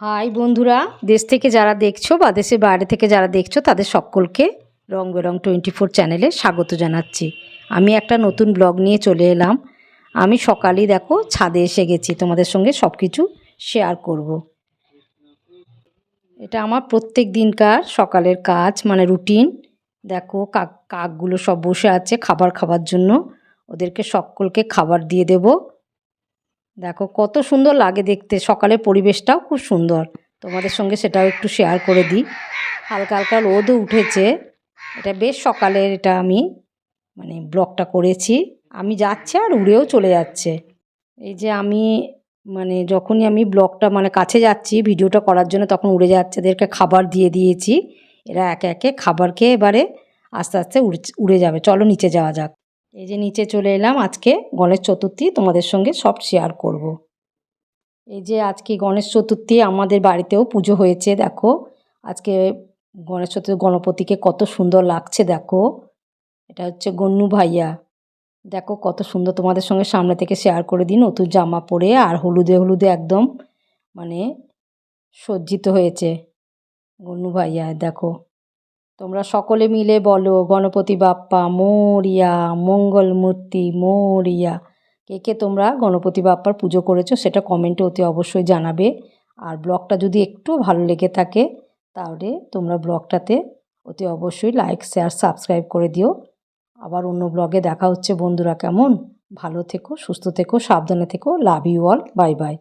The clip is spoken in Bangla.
হাই বন্ধুরা, দেশ থেকে যারা দেখছ বা দেশের বাইরে থেকে যারা দেখছ, তাদের সকলকে রং বেরং টোয়েন্টি ফোর চ্যানেলে স্বাগত জানাচ্ছি। আমি একটা নতুন ব্লগ নিয়ে চলে এলাম। আমি সকালেই দেখো ছাদে এসে গেছি, তোমাদের সঙ্গে সব কিছু শেয়ার করব। এটা আমার প্রত্যেক দিনকার সকালের কাজ মানে রুটিন দেখো কাক কাকগুলো সব বসে আছে খাবার খাবার জন্য। ওদেরকে সকলকে খাবার দিয়ে দেবো। দেখো, কত সুন্দর লাগে দেখতে। সকালের পরিবেশটাও খুব সুন্দর। তোমাদের সঙ্গে সেটাও একটু শেয়ার করে দিই। হালকা হালকা রোদও উঠেছে। এটা বেশ সকালের এটা আমি মানে ব্লগটা করেছি। আমি যাচ্ছে আর উড়েও চলে যাচ্ছে। এই যে আমি মানে যখনই আমি ব্লগটা মানে কাছে যাচ্ছি, ভিডিওটা করার জন্য তখন উড়ে যাচ্ছে। এদেরকে খাবার দিয়ে দিয়েছি। এরা একে একে খাবার খেয়ে এবারে আস্তে আস্তে উড়ে উড়ে যাবে। চলো নিচে যাওয়া যাক। এই যে নিচে চলে এলাম, আজকে গণেশ চতুর্থী তোমাদের সঙ্গে সব শেয়ার করব। এই যে আজকে গণেশ চতুর্থী, আমাদের বাড়িতেও পুজো হয়েছে, দেখো। আজকে গণেশ চতুর্থী গণপতিকে কত সুন্দর লাগছে, দেখো। এটা হচ্ছে গন্নু ভাইয়া। দেখো কত সুন্দর তোমাদের সঙ্গে সামনে থেকে শেয়ার করে দিই, নতুন জামা পরে আর হলুদে হলুদে একদম মানে সজ্জিত হয়েছে গন্নু ভাইয়া, দেখো। তোমরা সকলে মিলে বলো, গণপতি বাপ্পা, মোরিয়া মঙ্গল মূর্তি মোরিয়া। কে কে তোমরা গণপতি বাপ্পার পুজো করেছ সেটা কমেন্টে অতি অবশ্যই জানাবে। আর ব্লগটা যদি একটু ভালো লেগে থাকে, তাহলে তোমরা ব্লগটাতে অতি অবশ্যই লাইক শেয়ার সাবস্ক্রাইব করে দিও। আবার অন্য ব্লগে দেখা হচ্ছে বন্ধুরা কেমন? ভালো থেকো, সুস্থ থেকো, সাবধানে থেকো love you all bye bye